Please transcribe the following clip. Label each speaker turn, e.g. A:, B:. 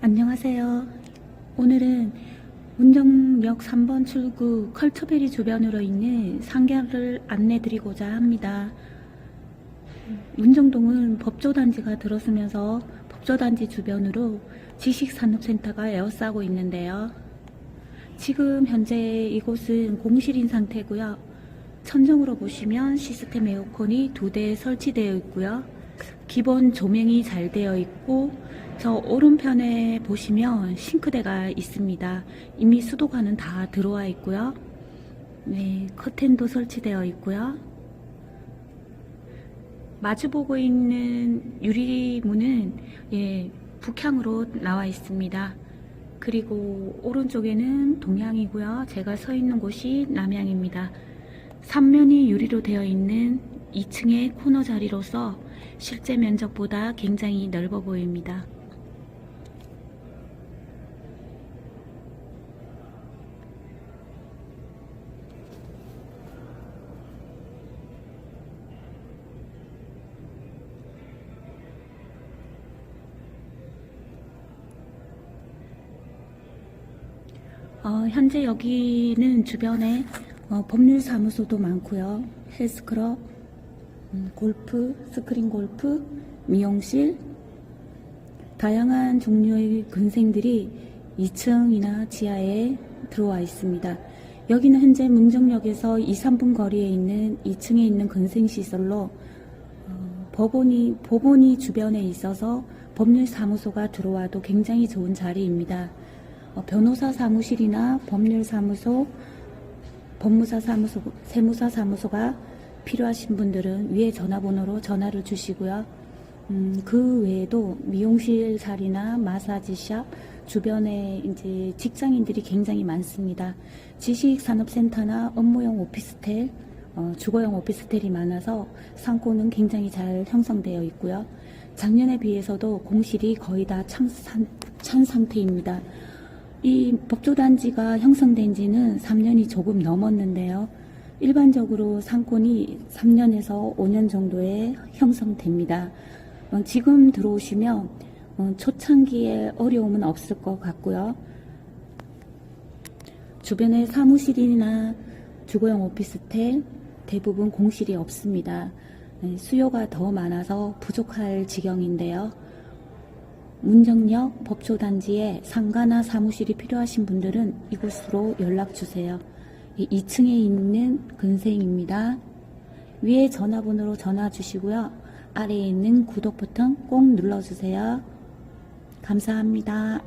A: 안녕하세요. 오늘은 운정역 3번 출구 컬처베리 주변으로 있는 상가를 안내 드리고자 합니다. 운정동은 법조단지가 들어서면서 법조단지 주변으로 지식산업센터가 에워싸고 있는데요. 지금 현재 이곳은 공실인 상태고요. 천정으로 보시면 시스템 에어컨이 두 대 설치되어 있고요. 기본 조명이 잘 되어 있고 저 오른편에 보시면 싱크대가 있습니다. 이미 수도관은 다 들어와 있고요. 네, 커튼도 설치되어 있고요. 마주보고 있는 유리문은 예, 북향으로 나와 있습니다. 그리고 오른쪽에는 동향이고요. 제가 서 있는 곳이 남향입니다. 삼면이 유리로 되어 있는 2층의 코너 자리로서 실제 면적보다 굉장히 넓어 보입니다. 어, 현재 여기는 주변에 어, 법률사무소도 많고요. 헬스클럽, 음, 골프, 스크린 골프, 미용실, 다양한 종류의 근생들이 2층이나 지하에 들어와 있습니다. 여기는 현재 문정역에서 2, 3분 거리에 있는 2층에 있는 근생시설로 어, 법원이, 법원이 주변에 있어서 법률사무소가 들어와도 굉장히 좋은 자리입니다. 어, 변호사 사무실이나 법률사무소, 법무사 사무소, 세무사 사무소가 필요하신 분들은 위에 전화번호로 전화를 주시고요. 음, 그 외에도 미용실 자리나 마사지샵 주변에 이제 직장인들이 굉장히 많습니다. 지식산업센터나 업무용 오피스텔, 어, 주거용 오피스텔이 많아서 상권은 굉장히 잘 형성되어 있고요. 작년에 비해서도 공실이 거의 다 찬, 찬 상태입니다. 이 법조단지가 형성된 지는 3년이 조금 넘었는데요. 일반적으로 상권이 3년에서 5년 정도에 형성됩니다. 어, 지금 들어오시면 어, 초창기에 어려움은 없을 것 같고요. 주변에 사무실이나 주거용 오피스텔 대부분 공실이 없습니다. 네, 수요가 더 많아서 부족할 지경인데요. 문정역 법조단지에 상가나 사무실이 필요하신 분들은 이곳으로 연락 주세요. 2층에 있는 근생입니다. 위에 전화번호로 전화 주시고요. 아래에 있는 구독 버튼 꼭 눌러주세요. 감사합니다.